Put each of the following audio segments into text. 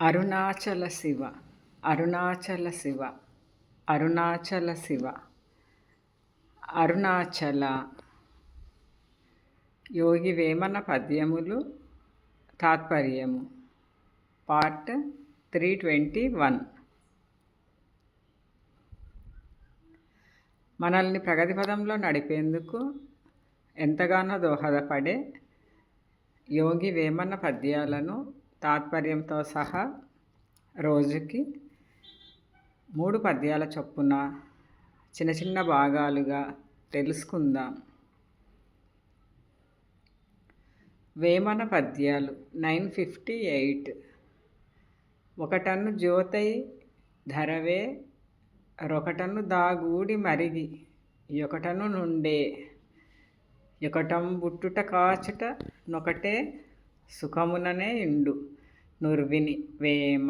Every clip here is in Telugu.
అరుణాచల శివ అరుణాచల శివ అరుణాచల శివ అరుణాచల. యోగి వేమన పద్యములు తాత్పర్యము. Part three twenty one. మనల్ని ప్రగతి పదంలో నడిపేందుకు ఎంతగానో దోహదపడే యోగి వేమన పద్యాలను తాత్పర్యంతో సహా రోజుకి మూడు పద్యాల చొప్పున చిన్న చిన్న భాగాలుగా తెలుసుకుందాం. వేమన పద్యాలు నైన్ ఫిఫ్టీ ఎయిట్. ఒకటన్ను జ్యోతై ధరవే రొకటను దాగూడి మరిగి ఒకటను నుండే ఒకటం బుట్టుట కాచుట నొకటే సుఖముననే ఇండు నుర్విని వేమ.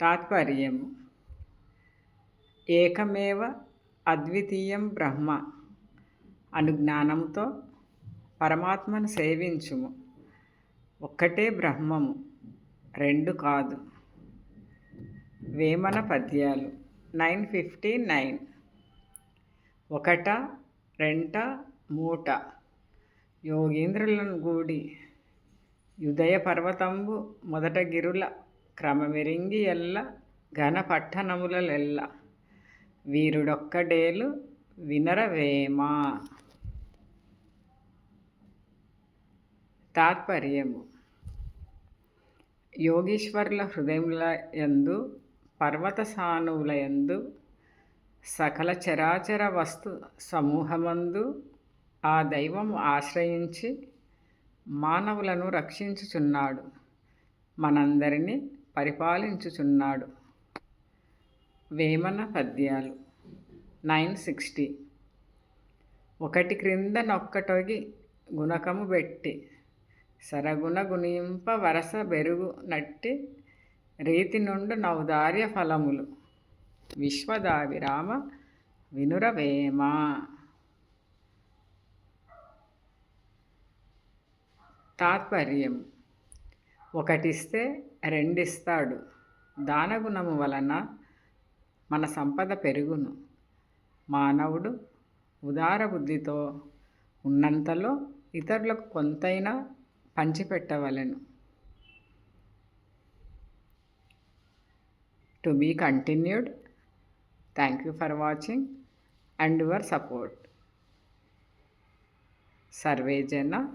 తాత్పర్యము. ఏకమేవ అద్వితీయం బ్రహ్మ అనుజ్ఞానంతో పరమాత్మను సేవించుము. ఒక్కటే బ్రహ్మము రెండు కాదు. వేమన పద్యాలు నైన్ ఫిఫ్టీ నైన్. ఒకట రెంట మూట. యోగేంద్రులను గూడి యుదయ పర్వతంబు మొదట గిరుల క్రమమిరింగి ఎల్ల ఘన పట్టణములెల్ల వీరుడొక్కడేలు వినరవేమా. తాత్పర్యము. యోగీశ్వరుల హృదయముల యందు పర్వత సానువుల యందు సకల చరాచర వస్తు సమూహమందు ఆ దైవం ఆశ్రయించి మానవులను రక్షించుచున్నాడు. మనందరినీ పరిపాలించుచున్నాడు. వేమన పద్యాలు. Nine sixty. ఒకటి క్రింద నొక్కటొగి గుణకము పెట్టి సరగుణ గుణింప వరస బెరుగు నట్టి రీతి నుండి నౌదార్య ఫలములు. విశ్వదావిరామ వినురవేమ. తాత్పర్యం. ఒకటిస్తే రెండిస్తాడు. దానగుణము వలన మన సంపద పెరుగును. మానవుడు ఉదార బుద్ధితో ఉన్నంతలో ఇతరులకు కొంతైనా పంచిపెట్టవలెను. To be continued thank you for watching and your support. Survey జన